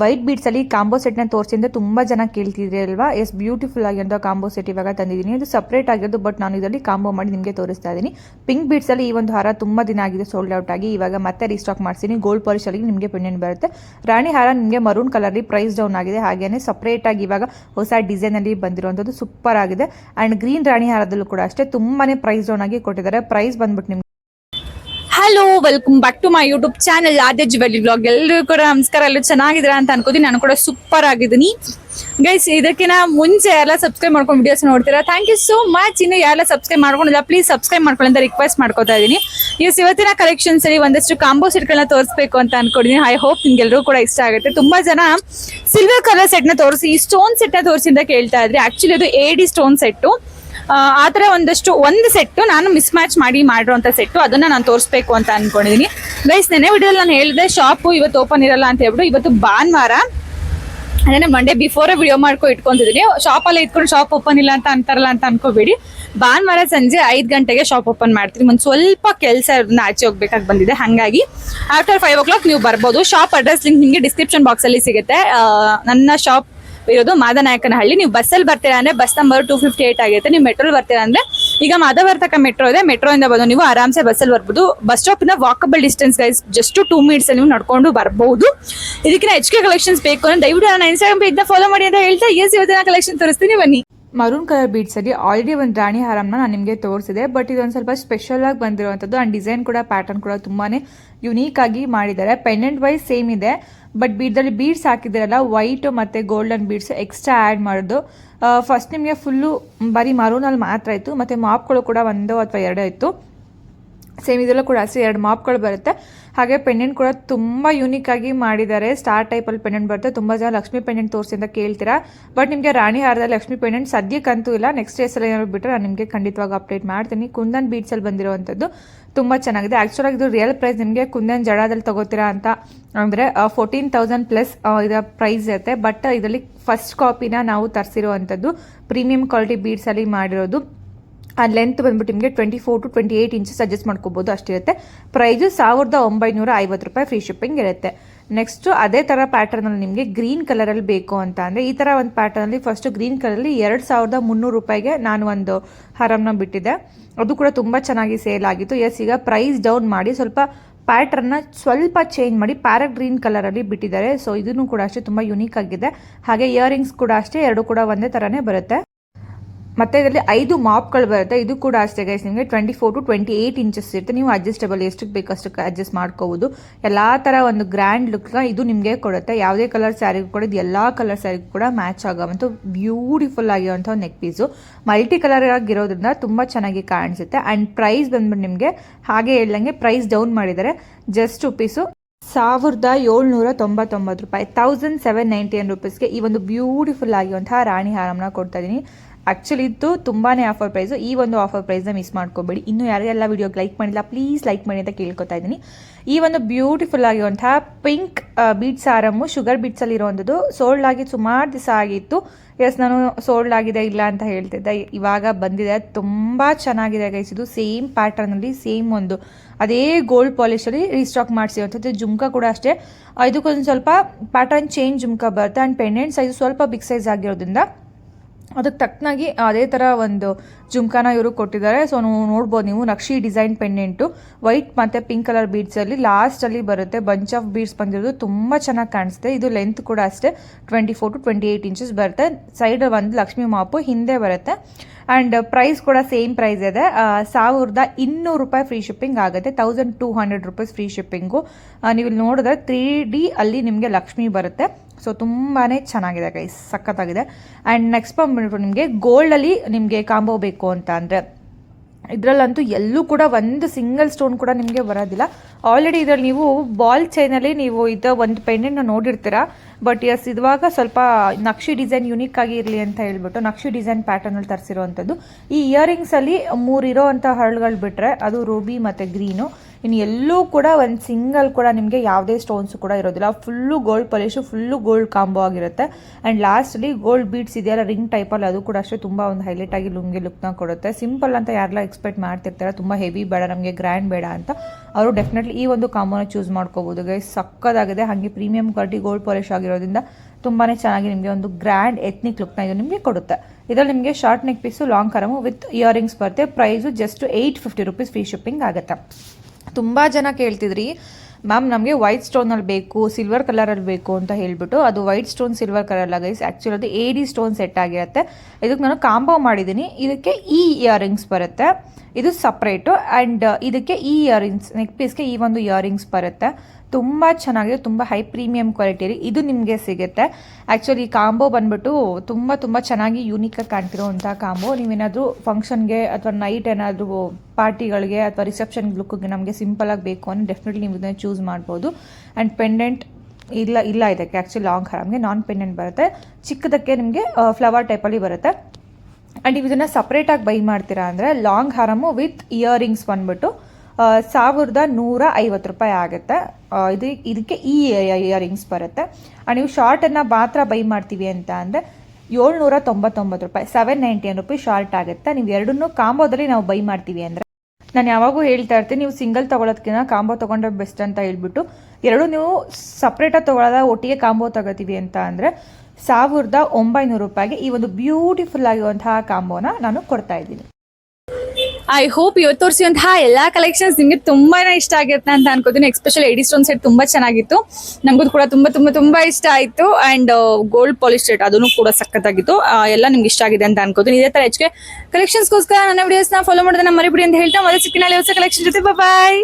White ಬೀಡ್ಸಲ್ಲಿ combo ಸೆಟ್ನ ತೋರಿಸಿಂದ ತುಂಬ ಜನ ಕೇಳ್ತಿದ್ರೆ ಅಲ್ವಾ? ಎಸ್ ಬ್ಯೂಟಿಫುಲ್ ಆಗಿರೋ ಕಾಂಬೋ ಸೆಟ್ ಇವಾಗ ತಂದಿದ್ದೀನಿ. ಇದು ಸಪ್ರೇಟ್ ಆಗಿರೋದು ಬಟ್ ನಾನು ಇದರಲ್ಲಿ ಕಾಂಬೋ ಮಾಡಿ ನಿಮಗೆ ತೋರಿಸ್ತಾ ಇದ್ದೀನಿ. ಪಿಂಕ್ ಬೀಡ್ಸಲ್ಲಿ ಈ ಒಂದು ಹಾರ ತುಂಬ ದಿನ ಆಗಿದೆ ಸೋಲ್ಡ್ ಔಟ್ ಆಗಿ. ಇವಾಗ ಮತ್ತೆ ರೀಸ್ಟಾಕ್ ಮಾಡ್ತೀನಿ ಗೋಲ್ಡ್ ಪಾಲಿಶಲ್ಲಿ ನಿಮಗೆ ಪೆಂಡೆಂಟ್ ಬರುತ್ತೆ. ರಾಣಿ ಹಾರ ನಿಮಗೆ ಮರೂನ್ ಕಲರ್ಲಿ ಪ್ರೈಸ್ ಡೌನ್ ಆಗಿದೆ. ಹಾಗೇನೆ ಸಪ್ರೇಟ್ ಆಗಿ ಇವಾಗ ಹೊಸ ಡಿಸೈನಲ್ಲಿ ಬಂದಿರುವಂಥದ್ದು ಸೂಪರ್ ಆಗಿದೆ. ಆ್ಯಂಡ್ ಗ್ರೀನ್ ರಾಣಿ ಹಾರದಲ್ಲೂ ಕೂಡ ಅಷ್ಟೇ, ತುಂಬಾನೇ ಪ್ರೈಸ್ ಡೌನ್ ಆಗಿ ಕೊಟ್ಟಿದ್ದಾರೆ. ಪ್ರೈಸ್ ಬಂದ್ಬಿಟ್ಟು ನಿಮ್ಗೆ hello welcome back to my YouTube channel Aadya jewellery blog ಎಲ್ಲರೂ ಕೂಡ ನಮಸ್ಕಾರ, ಎಲ್ಲರೂ ಚೆನ್ನಾಗಿದ್ದೀರಾ ಅಂತ ಅನ್ಕೋತೀನಿ. ನಾನು ಕೂಡ ಸೂಪರ್ ಆಗಿದ್ದೀನಿ. ಗೈಸ್ ಇದಕ್ಕಿಂತ ಮುಂಚೆ ಎಲ್ಲ ಸಬ್ಸ್ಕ್ರೈಬ್ ಮಾಡ್ಕೊಂಡು ವಿಡಿಯೋಸ್ ನೋಡ್ತೀರಾ ಥ್ಯಾಂಕ್ ಯು ಸೋ ಮಚ್ ಇನ್ನು ಯಾರೆಲ್ಲ ಸಬ್ಸ್ಕ್ರೈಬ್ ಮಾಡ್ಕೊಂಡಿಲ್ಲ ಪ್ಲೀಸ್ ಸಬ್ಸ್ಕ್ರೈಬ್ ಮಾಡ್ಕೊಳ್ಳಿ ಅಂತ ರಿಕ್ವೆಸ್ಟ್ ಮಾಡ್ಕೊತಾ ಇದ್ದೀನಿ. ಇವತ್ತು ಇವತ್ತಿನ ಕಲೆಕ್ಷನ್ಸ್ ಅಲ್ಲಿ ಒಂದಷ್ಟು ಕಾಂಬೋ ಸೆಟ್ಗಳನ್ನ ತೋರಿಸ್ಬೇಕು ಅಂತ ಅನ್ಕೊಂಡಿದ್ದೀನಿ. ಐ ಹೋಪ್ ನಿಮ್ಗೆಲ್ಲರೂ ಕೂಡ ಇಷ್ಟ ಆಗುತ್ತೆ. ತುಂಬಾ ಜನ ಸಿಲ್ವರ್ ಕಲರ್ ಸೆಟ್ನ ತೋರಿಸಿ, ಈ ಸ್ಟೋನ್ ಸೆಟ್ನ ತೋರಿಸಿ ಅಂತ ಕೇಳ್ತಾ ಇದ್ರೆ ಆಕ್ಚುಲಿ ಅದು ಎ ಡಿ ಸ್ಟೋನ್ ಸೆಟ್ಟು ಆ ಒಂದಷ್ಟು ಒಂದು ಸೆಟ್ಟು ನಾನು ಮಿಸ್ ಮ್ಯಾಚ್ ಮಾಡಿ ಮಾಡಿರೋಂಥ ಸೆಟ್ಟು ಅದನ್ನ ನಾನು ತೋರಿಸ್ಬೇಕು ಅಂತ ಅನ್ಕೊಂಡಿದೀನಿ. ಗೈಸ್ ನೆನೆ ವಿಡಿಯೋದಲ್ಲಿ ನಾನು ಹೇಳಿದೆ ಶಾಪು ಇವತ್ತು ಓಪನ್ ಇರಲ್ಲ ಅಂತ ಹೇಳ್ಬಿಟ್ಟು ಇವತ್ತು ಭಾನುವಾರ ಅದೇ ಮಂಡೇ ಬಿಫೋರ್ ವಿಡಿಯೋ ಮಾಡ್ಕೊ ಇಟ್ಕೊಂತಿದ್ದೀನಿ ಶಾಪಲ್ಲೇ ಇಟ್ಕೊಂಡು ಶಾಪ್ ಓಪನ್ ಇಲ್ಲ ಅಂತ ಅಂತಾರಲ್ಲ ಅಂತ ಅನ್ಕೋಬೇಡಿ. ಭಾನುವಾರ ಸಂಜೆ ಐದು ಗಂಟೆಗೆ ಶಾಪ್ ಓಪನ್ ಮಾಡ್ತೀನಿ. ಒಂದು ಸ್ವಲ್ಪ ಕೆಲಸ ಇರೋದನ್ನ ಆಚೆ ಹೋಗ್ಬೇಕಾಗಿ ಬಂದಿದೆ. ಹಾಗಾಗಿ ಆಫ್ಟರ್ ಫೈವ್ ಓ ಕ್ಲಾಕ್ ನೀವು ಬರ್ಬೋದು. ಶಾಪ್ ಅಡ್ರೆಸ್ ಲಿಂಕ್ ನಿಮಗೆ ಡಿಸ್ಕ್ರಿಪ್ಷನ್ ಬಾಕ್ಸಲ್ಲಿ ಸಿಗುತ್ತೆ. ನನ್ನ ಶಾಪ್ ಇರೋದು ಮಾದನಾಯಕನಹಳ್ಳಿ. ನೀವು ಬಸ್ಸಲ್ಲಿ ಬರ್ತೀರಾ ಅಂದ್ರೆ bus number two fifty eight ಆಗಿರುತ್ತೆ. ನೀವು ಮೆಟ್ರೋಲ್ ಬರ್ತೀರಾ ಅಂದ್ರೆ ಈಗ ಮಾದವರ್ತಕ ಮೆಟ್ರೋ ಇದೆ. ಮೆಟ್ರೋ ಇಂದ ಬಂದು ನೀವು ಆರಾಮ್ಸೆ ಬಸ್ಸಲ್ಲಿ ಬರ್ಬೋದು. ಬಸ್ ಸ್ಟಾಪ್ ಇಂದ walkable distance guys just two minutes ನೀವು ನಡ್ಕೊಂಡು ಬರಬಹುದು ಇದಕ್ಕಿಂತ ಎಚ್ ಕೆ ಕಲೆಕ್ಷನ್ಸ್ ಬೇಕು ಅಂದ್ರೆ ದಯವಿಟ್ಟು ನನ್ನ ಇನ್ಸ್ಟಾಗ್ರಾಮ್ ಪೇಜ್ನ ಫಾಲೋ ಮಾಡಿ ಅಂತ ಹೇಳ್ತಾ. ಎಸ್ ಇವತ್ತಿನ ಕಲೆಕ್ಷನ್ ತೋರಿಸ್ತೀನಿ. ಬನ್ನಿ. ಮರೂನ್ ಕಲರ್ ಬೀಡ್ಸಲ್ಲಿ ಆಲ್ರೆಡಿ ಒಂದು ರಾಣಿ ಹಾರಮ್ನ ನಾನು ನಿಮಗೆ ತೋರಿಸಿದೆ ಬಟ್ ಇದೊಂದು ಸ್ವಲ್ಪ ಸ್ಪೆಷಲ್ ಆಗಿ ಬಂದಿರುವಂಥದ್ದು. ಆ್ಯಂಡ್ ಡಿಸೈನ್ ಕೂಡ ಪ್ಯಾಟರ್ನ್ ಕೂಡ ತುಂಬಾ ಯುನೀಕ್ ಆಗಿ ಮಾಡಿದ್ದಾರೆ. ಪೆಂಡೆಂಟ್ ವೈಸ್ ಸೇಮ್ ಇದೆ ಬಟ್ ಬೀಡ್ದಲ್ಲಿ ಬೀಡ್ಸ್ ಹಾಕಿದಿರಲ್ಲ ವೈಟ್ ಮತ್ತು ಗೋಲ್ಡನ್ ಬೀಡ್ಸ್ ಎಕ್ಸ್ಟ್ರಾ ಆ್ಯಡ್ ಮಾಡೋದು. ಫಸ್ಟ್ ನಿಮಗೆ ಫುಲ್ಲು ಬರೀ ಮರೂನಲ್ಲಿ ಮಾತ್ರ ಇತ್ತು ಮತ್ತು ಮಾಪ್ಗಳು ಕೂಡ ಒಂದು ಅಥವಾ ಎರಡೇ ಇತ್ತು ಸೇಮ್ ಇದೆಲ್ಲ ಕೂಡ ಅಷ್ಟೇ ಎರಡು ಮಾಪ್ಗಳು ಬರುತ್ತೆ. ಹಾಗೆ ಪೆಂಡೆಂಟ್ ಕೂಡ ತುಂಬ ಯೂನಿಕ್ ಆಗಿ ಮಾಡಿದ್ದಾರೆ. ಸ್ಟಾರ್ ಟೈಪಲ್ಲಿ ಪೆಂಡೆಂಟ್ ಬರುತ್ತೆ. ತುಂಬ ಜನ ಲಕ್ಷ್ಮಿ ಪೆಂಡೆಂಟ್ ತೋರಿಸಿ ಅಂತ ಕೇಳ್ತೀರಾ. ಬಟ್ ನಿಮಗೆ ರಾಣಿ ಹಾರದಲ್ಲಿ ಲಕ್ಷ್ಮಿ ಪೆಂಡೆಂಟ್ ಸದ್ಯಕ್ಕಂತೂ ಇಲ್ಲ. ನೆಕ್ಸ್ಟ್ ಡೇಸಲ್ಲಿ ಏನಾದ್ರು ಬಿಟ್ಟರೆ ನಾನು ನಿಮಗೆ ಖಂಡಿತವಾಗಿ ಅಪ್ಡೇಟ್ ಮಾಡ್ತೀನಿ. ಕುಂದನ್ ಬೀಟ್ಸಲ್ಲಿ ಬಂದಿರುವಂಥದ್ದು ತುಂಬ ಚೆನ್ನಾಗಿದೆ. ಆ್ಯಕ್ಚುಲಾಗಿ ಇದು ರಿಯಲ್ ಪ್ರೈಸ್ ನಿಮಗೆ ಕುಂದನ್ ಜಡಾದಲ್ಲಿ ತಗೋತೀರಾ ಅಂತ ಅಂದರೆ ಫೋರ್ಟೀನ್ ತೌಸಂಡ್ ಪ್ಲಸ್ ಇದರ ಪ್ರೈಸ್ ಇರುತ್ತೆ. ಬಟ್ ಇದರಲ್ಲಿ ಫಸ್ಟ್ ಕಾಪಿನ ನಾವು ತರಿಸಿರುವಂಥದ್ದು ಪ್ರೀಮಿಯಂ ಕ್ವಾಲಿಟಿ ಬೀಡ್ಸಲ್ಲಿ ಮಾಡಿರೋದು. ಆ ಲೆಂತ್ ಬಂದ್ಬಿಟ್ಟು ನಿಮಗೆ twenty four to twenty eight inches adjust ಮಾಡ್ಕೋಬೋದು, ಅಷ್ಟಿರುತ್ತೆ. ಪ್ರೈಸು ಸಾವಿರದ ಒಂಬೈನೂರ ಐವತ್ತು ರೂಪಾಯಿ ಫ್ರೀ ಶಿಪ್ಪಿಂಗ್ ಇರುತ್ತೆ. ನೆಕ್ಸ್ಟು ಅದೇ ಥರ ಪ್ಯಾಟರ್ನಲ್ಲಿ ನಿಮಗೆ ಗ್ರೀನ್ ಕಲರಲ್ಲಿ ಬೇಕು ಅಂತ ಅಂದರೆ, ಈ ಥರ ಒಂದು ಪ್ಯಾಟರ್ನಲ್ಲಿ ಫಸ್ಟು ಗ್ರೀನ್ ಕಲರಲ್ಲಿ ಎರಡು ಸಾವಿರದ ಮುನ್ನೂರು ರೂಪಾಯಿಗೆ ನಾನು ಒಂದು ಹರಮ್ನ ಬಿಟ್ಟಿದ್ದೆ. ಅದು ಕೂಡ ತುಂಬ ಚೆನ್ನಾಗಿ ಸೇಲ್ ಆಗಿತ್ತು. ಎಸ್ ಈಗ ಪ್ರೈಸ್ ಡೌನ್ ಮಾಡಿ ಸ್ವಲ್ಪ ಪ್ಯಾಟ್ರನ್ನ ಸ್ವಲ್ಪ ಚೇಂಜ್ ಮಾಡಿ ಪ್ಯಾರ ಗ್ರೀನ್ ಕಲರಲ್ಲಿ ಬಿಟ್ಟಿದ್ದಾರೆ. ಸೊ ಇದನ್ನು ಕೂಡ ಅಷ್ಟೇ ತುಂಬ ಯುನೀಕ್ ಆಗಿದೆ. ಹಾಗೆ ಇಯರಿಂಗ್ಸ್ ಕೂಡ ಅಷ್ಟೇ, ಎರಡು ಕೂಡ ಒಂದೇ ಥರನೇ ಬರುತ್ತೆ. ಮತ್ತೆ ಇದರಲ್ಲಿ ಐದು ಮಾಪ್ಗಳು ಬರುತ್ತೆ. ಇದು ಕೂಡ ಅಷ್ಟೇ ಗೈಸ್ ನಿಮಗೆ twenty four to twenty eight inches ಇರುತ್ತೆ. ನೀವು ಅಡ್ಜಸ್ಟಬಲ್ ಎಷ್ಟಕ್ಕೆ ಅಷ್ಟು ಅಡ್ಜಸ್ಟ್ ಮಾಡ್ಕೋಬೋದು. ಎಲ್ಲ ಥರ ಒಂದು ಗ್ರ್ಯಾಂಡ್ ಲುಕ್ನ ಇದು ನಿಮಗೆ ಕೊಡುತ್ತೆ. ಯಾವುದೇ ಕಲರ್ ಸ್ಯಾರಿಗೂ ಕೂಡ, ಇದು ಎಲ್ಲ ಕಲರ್ ಸ್ಯಾರಿಗೂ ಕೂಡ ಮ್ಯಾಚ್ ಆಗೋವಂಥ ಬ್ಯೂಟಿಫುಲ್ ಆಗಿರುವಂಥ ನೆಕ್ ಪೀಸು ಮಲ್ಟಿ ಕಲರ್ ಆಗಿರೋದ್ರಿಂದ ತುಂಬ ಚೆನ್ನಾಗಿ ಕಾಣಿಸುತ್ತೆ. ಆ್ಯಂಡ್ ಪ್ರೈಸ್ ಬಂದ್ಬಿಟ್ಟು ನಿಮಗೆ ಹಾಗೆ ಹೇಳ್ದಂಗೆ ಪ್ರೈಸ್ ಡೌನ್ ಮಾಡಿದ್ದಾರೆ. ಜಸ್ಟ್ ರುಪೀಸು ಸಾವಿರದ ಏಳ್ನೂರ ತೊಂಬತ್ತೊಂಬತ್ತು ರೂಪಾಯಿ. ತೌಸಂಡ್ ಸೆವೆನ್ ನೈಂಟಿ ಒನ್ ರುಪೀಸ್ಗೆ ಈ ಒಂದು ಬ್ಯೂಟಿಫುಲ್ ಆಗಿರುವಂತಹ ರಾಣಿ ಹಾರಮ್ನ ಕೊಡ್ತಾ ಇದ್ದೀನಿ. ಆ್ಯಕ್ಚುಲಿ ಇದು ತುಂಬಾ ಆಫರ್ ಪ್ರೈಸು ಈ ಒಂದು ಆಫರ್ ಪ್ರೈಸ್ನ ಮಿಸ್ ಮಾಡ್ಕೋಬೇಡಿ. ಇನ್ನು ಯಾರೆಲ್ಲ ವಿಡಿಯೋಗೆ ಲೈಕ್ ಮಾಡಿಲ್ಲ ಪ್ಲೀಸ್ ಲೈಕ್ ಮಾಡಿ ಅಂತ ಕೇಳ್ಕೊತಾ ಇದ್ದೀನಿ. ಈ ಒಂದು ಬ್ಯೂಟಿಫುಲ್ ಆಗಿರುವಂತಹ ಪಿಂಕ್ ಬೀಟ್ಸ್ ಆರಮ್ಮು ಶುಗರ್ ಬೀಟ್ಸಲ್ಲಿ ಇರುವಂಥದ್ದು ಸೋಲ್ಡ್ ಆಗಿ ಸುಮಾರು ದಿವಸ ಆಗಿತ್ತು. ಎಸ್ ನಾನು ಸೋಲ್ಡ್ ಆಗಿದೆ, ಇಲ್ಲ ಅಂತ ಹೇಳ್ತಿದ್ದೆ. ಇವಾಗ ಬಂದಿದೆ. ತುಂಬ ಚೆನ್ನಾಗಿದೆ ಗೈಸ್ ಇದು ಸೇಮ್ ಪ್ಯಾಟರ್ನಲ್ಲಿ ಸೇಮ್ ಒಂದು. ಅದೇ ಗೋಲ್ಡ್ ಪಾಲಿಶಲ್ಲಿ ರೀಸ್ಟಾಕ್ ಮಾಡಿಸಿರುವಂಥದ್ದು. ಜುಮ್ಕ ಕೂಡ ಅಷ್ಟೇ. ಇದಕ್ಕೊಂದು ಸ್ವಲ್ಪ ಪ್ಯಾಟರ್ನ್ ಚೇಂಜ್ ಜುಮ್ಕ ಬರುತ್ತೆ. ಆ್ಯಂಡ್ ಪೆಂಡೆಂಟ್ ಸೈಜ್ ಸ್ವಲ್ಪ ಬಿಗ್ ಸೈಜ್ ಆಗಿರೋದ್ರಿಂದ ಅದಕ್ಕೆ ತಕ್ಕನಾಗಿ ಅದೇ ಥರ ಒಂದು ಜುಮ್ಕಾನ ಇವರು ಕೊಟ್ಟಿದ್ದಾರೆ. ಸೊ ನೀವು ನೋಡ್ಬೋದು, ನೀವು ನಕ್ಷಿ ಡಿಸೈನ್ ಪೆಂಡೆಂಟು. ವೈಟ್ ಮತ್ತು ಪಿಂಕ್ ಕಲರ್ ಬೀಡ್ಸಲ್ಲಿ ಲಾಸ್ಟಲ್ಲಿ ಬರುತ್ತೆ. ಬಂಚ್ ಆಫ್ ಬೀಡ್ಸ್ ಬಂದಿರೋದು ತುಂಬ ಚೆನ್ನಾಗಿ ಕಾಣಿಸುತ್ತೆ. ಇದು ಲೆಂತ್ ಕೂಡ ಅಷ್ಟೇ. Twenty four to twenty eight inches ಬರುತ್ತೆ ಸೈಡ್ ಒಂದು ಲಕ್ಷ್ಮಿ ಮಾಪು, ಹಿಂದೆ ಬರುತ್ತೆ. ಆ್ಯಂಡ್ ಪ್ರೈಸ್ ಕೂಡ ಸೇಮ್ ಪ್ರೈಸ್ ಇದೆ. ಸಾವಿರದ ಇನ್ನೂರು ರೂಪಾಯಿ ಫ್ರೀ ಶಿಪ್ಪಿಂಗ್ ಆಗುತ್ತೆ. Thousand two hundred rupees free shipping ನೀವು ಇಲ್ಲಿ ನೋಡಿದ್ರೆ ತ್ರೀ ಡಿ ಅಲ್ಲಿ ನಿಮಗೆ ಲಕ್ಷ್ಮಿ ಬರುತ್ತೆ. ಸೊ ತುಂಬಾ ಚೆನ್ನಾಗಿದೆ ಗೈಸ್ ಸಖತ್ತಾಗಿದೆ. ಆ್ಯಂಡ್ ನೆಕ್ಸ್ಟ್ ಬಂದ್ಬಿಟ್ಟು ನಿಮಗೆ ಗೋಲ್ಡಲ್ಲಿ ನಿಮಗೆ ಕಾಂಬೋ ಬೇಕು ಅಂತ ಅಂದರೆ. ಇದರಲ್ಲಂತೂ ಎಲ್ಲೂ ಕೂಡ ಒಂದು ಸಿಂಗಲ್ ಸ್ಟೋನ್ ಕೂಡ ನಿಮಗೆ ಬರೋದಿಲ್ಲ. ಆಲ್ರೆಡಿ ಇದರಲ್ಲಿ ನೀವು ಬಾಲ್ ಚೈನಲ್ಲಿ ನೀವು ಇದು ಒಂದು ಪೆಂಡೆಂಟ್ನ ನೋಡಿರ್ತೀರ. ಬಟ್ ಎಸ್ ಇದುವಾಗ ಸ್ವಲ್ಪ ನಕ್ಷಿ ಡಿಸೈನ್ ಯುನೀಕ್ ಆಗಿ ಇರಲಿ ಅಂತ ಹೇಳ್ಬಿಟ್ಟು ನಕ್ಷಿ ಡಿಸೈನ್ ಪ್ಯಾಟರ್ನಲ್ಲಿ ತರಿಸಿರುವಂಥದ್ದು. ಈ ಇಯರಿಂಗ್ಸಲ್ಲಿ ಮೂರು ಇರೋ ಅಂಥ ಹರಳುಗಳು ಬಿಟ್ಟರೆ ಅದು ರೂಬಿ ಮತ್ತು ಗ್ರೀನು ಇನ್ನು ಎಲ್ಲೂ ಕೂಡ ಒಂದು ಸಿಂಗಲ್ ಕೂಡ ನಿಮಗೆ ಯಾವುದೇ ಸ್ಟೋನ್ಸು ಕೂಡ ಇರೋದಿಲ್ಲ. Full gold polish full gold combo ಆಗಿರುತ್ತೆ. ಆ್ಯಂಡ್ ಲಾಸ್ಟಲ್ಲಿ ಗೋಲ್ಡ್ ಬೀಡ್ಸ್ ಇದೆಯಲ್ಲ ರಿಂಗ್ ಟೈಪಲ್ಲಿ ಅದು ಕೂಡ ಅಷ್ಟೇ ತುಂಬ ಒಂದು ಹೈಲೈಟ್ ಆಗಿ ಲುಂಗಿ ಲುಕ್ನ ಕೊಡುತ್ತೆ. ಸಿಂಪಲ್ ಅಂತ ಯಾರೆಲ್ಲ ಎಕ್ಸ್ಪೆಕ್ಟ್ ಮಾಡ್ತಿರ್ತಾರೆ, ತುಂಬ ಹೆವಿ ಬೇಡ, ನಮಗೆ ಗ್ರ್ಯಾಂಡ್ ಬೇಡ ಅಂತ. ಅವರು ಡೆಫಿನೆಟ್ಲಿ ಈ ಒಂದು ಕಾಂಬೋನ ಚೂಸ್ ಮಾಡ್ಕೋಬೋದು ಗೈಸ್ ಸಕ್ಕದಾಗಿದೆ. ಹಾಗೆ ಪ್ರೀಮಿಯಂ ಕ್ವಾಲಿಟಿ ಗೋಲ್ಡ್ ಪಾಲಿಶ್ ಆಗಿರೋದ್ರಿಂದ ತುಂಬಾ ಚೆನ್ನಾಗಿ ನಿಮಗೆ ಒಂದು ಗ್ರ್ಯಾಂಡ್ ಎತ್ನಿಕ್ ಲುಕ್ನ ಇದು ನಿಮಗೆ ಕೊಡುತ್ತೆ. ಇದರಲ್ಲಿ ನಿಮಗೆ ಶಾರ್ಟ್ ನೆಕ್ ಪೀಸು ಲಾಂಗ್ ಕರಮು ವಿತ್ ಇಯರಿಂಗ್ಸ್ ಬರುತ್ತೆ. Price just eight fifty rupees free shipping ಆಗುತ್ತೆ. ತುಂಬ ಜನ ಕೇಳ್ತಿದ್ರಿ, ಮ್ಯಾಮ್, ನಮಗೆ ವೈಟ್ ಸ್ಟೋನಲ್ಲಿ ಬೇಕು ಸಿಲ್ವರ್ ಕಲರಲ್ಲಿ ಬೇಕು ಅಂತ ಹೇಳಿಬಿಟ್ಟು, ಅದು white stone silver colour guys actually ಅದು ಎ ಡಿ ಸ್ಟೋನ್ ಸೆಟ್ ಆಗಿರುತ್ತೆ. ಇದಕ್ಕೆ ನಾನು ಕಾಂಬೋ ಮಾಡಿದ್ದೀನಿ. ಇದಕ್ಕೆ ಈ ಇಯರಿಂಗ್ಸ್ ಬರುತ್ತೆ. ಇದು ಸಪ್ರೇಟು ಆ್ಯಂಡ್ ಇದಕ್ಕೆ ಈ ಇಯರಿಂಗ್ಸ್ ನೆಕ್ ಪೀಸ್ಗೆ ಈ ಒಂದು ಇಯರಿಂಗ್ಸ್ ಬರುತ್ತೆ. ತುಂಬ ಚೆನ್ನಾಗಿದೆ, ತುಂಬ ಹೈ ಪ್ರೀಮಿಯಂ ಕ್ವಾಲಿಟಿಯಲ್ಲಿ ಇದು ನಿಮಗೆ ಸಿಗುತ್ತೆ. ಆ್ಯಕ್ಚುಲಿ ಈ ಕಾಂಬೋ ಬಂದ್ಬಿಟ್ಟು ತುಂಬ ತುಂಬ ಚೆನ್ನಾಗಿ ಯೂನಿಕಾಗಿ ಕಾಣ್ತಿರೋವಂಥ ಕಾಂಬೋ ನೀವೇನಾದರೂ ಫಂಕ್ಷನ್ಗೆ ಅಥವಾ ನೈಟ್ ಏನಾದರೂ ಪಾರ್ಟಿಗಳಿಗೆ ಅಥವಾ ರಿಸೆಪ್ಷನ್ ಲುಕ್ಗೆ ನಮಗೆ ಸಿಂಪಲಾಗಿ ಬೇಕು ಅಂದರೆ ಡೆಫಿನೆಟ್ಲಿ ನೀವು ಇದನ್ನು ಚೂಸ್ ಮಾಡ್ಬೋದು. ಆ್ಯಂಡ್ ಪೆಂಡೆಂಟ್ ಇಲ್ಲ ಇಲ್ಲ ಇದಕ್ಕೆ. ಆ್ಯಕ್ಚುಲಿ ಲಾಂಗ್ ಹಾರಮ್ಗೆ ನಾನ್ ಪೆಂಡೆಂಟ್ ಬರುತ್ತೆ. ಚಿಕ್ಕದಕ್ಕೆ ನಿಮಗೆ ಫ್ಲವರ್ ಟೈಪಲ್ಲಿ ಬರುತ್ತೆ. ಆ್ಯಂಡ್ ಇದನ್ನು ಸಪ್ರೇಟಾಗಿ ಬೈ ಮಾಡ್ತೀರಾ ಅಂದರೆ ಲಾಂಗ್ ಹಾರಮು ವಿತ್ ಇಯರಿಂಗ್ಸ್ ಬಂದ್ಬಿಟ್ಟು ಸಾವಿರದ ನೂರ ಐವತ್ತು ರೂಪಾಯಿ ಆಗುತ್ತೆ. ಇದು ಇದಕ್ಕೆ ಈ ಇಯರಿಂಗ್ಸ್ ಬರುತ್ತೆ. ನೀವು ಶಾರ್ಟನ್ನು ಮಾತ್ರ ಬೈ ಮಾಡ್ತೀವಿ ಅಂತ ಅಂದರೆ ಏಳ್ನೂರ ತೊಂಬತ್ತೊಂಬತ್ತು ರೂಪಾಯಿ, ಸೆವೆನ್ ನೈಂಟಿ ರುಪೀಸ್ ಶಾರ್ಟ್ ಆಗುತ್ತೆ. ನೀವು ಎರಡನ್ನೂ ಕಾಂಬೋದಲ್ಲಿ ನಾವು ಬೈ ಮಾಡ್ತೀವಿ ಅಂದರೆ. ನಾನು ಯಾವಾಗೂ ಹೇಳ್ತಾ ಇರ್ತೀನಿ, ನೀವು ಸಿಂಗಲ್ ತೊಗೊಳೋದಕ್ಕಿಂತ ಕಾಂಬೋ ತೊಗೊಂಡ್ರೆ ಬೆಸ್ಟ್ ಅಂತ ಹೇಳ್ಬಿಟ್ಟು, ಎರಡು ನೀವು ಸಪ್ರೇಟಾಗಿ ತೊಗೊಳೋದ ಒಟ್ಟಿಗೆ ಕಾಂಬೋ ತಗೋತೀವಿ ಅಂತ ಅಂದರೆ ಸಾವಿರದ ಒಂಬೈನೂರು ರೂಪಾಯಿಗೆ ಈ ಒಂದು ಬ್ಯೂಟಿಫುಲ್ ಆಗಿರುವಂತಹ ಕಾಂಬೋನ ನಾನು ಕೊಡ್ತಾ ಇದ್ದೀನಿ. ಐ ಹೋಪ್ ಇವತ್ತು ತೋರಿಸಿದಂತಹ ಎಲ್ಲಾ ಕಲೆಕ್ಷನ್ಸ್ ನಿಮ್ಗೆ ತುಂಬಾನೇ ಇಷ್ಟ ಆಗಿರುತ್ತೆ ಅಂತ ಅನ್ಕೋತೀನಿ. ಎಕ್ಸ್ಪೆಷಲ್ ಎಡಿ ಸ್ಟೋನ್ ಸೆಟ್ ತುಂಬಾ ಚೆನ್ನಾಗಿತ್ತು. ನಮಗೂ ಕೂಡ ತುಂಬಾ ತುಂಬಾ ತುಂಬಾ ಇಷ್ಟ ಆಯ್ತು. ಅಂಡ್ ಗೋಲ್ಡ್ ಪಾಲಿಶ್ ಸೆಟ್ ಅದನ್ನು ಕೂಡ ಸಖತ್ತಾಗಿತ್ತು. ಎಲ್ಲ ನಿಮ್ಗೆ ಇಷ್ಟ ಆಗಿದೆ ಅಂತ ಅನ್ಕೋತೀನಿ. ಇದೇ ತರ ಹೆಚ್ಚಿಗೆ ಕಲೆಕ್ಷನ್ಸ್ಗೋಸ್ಕರ ನನ್ನ ವಿಡಿಯೋಸ್ನ ಫಾಲೋ ಮಾಡೋದನ್ನ ಮರಿಬಿಡಿ ಅಂತ ಹೇಳ್ತಾ ಮೊದಲು ಸಿಕ್ಕಿನಲ್ಲಿ ಹೊಸ ಕಲೆಕ್ಷನ್ ಜೊತೆ. ಬಾಯ್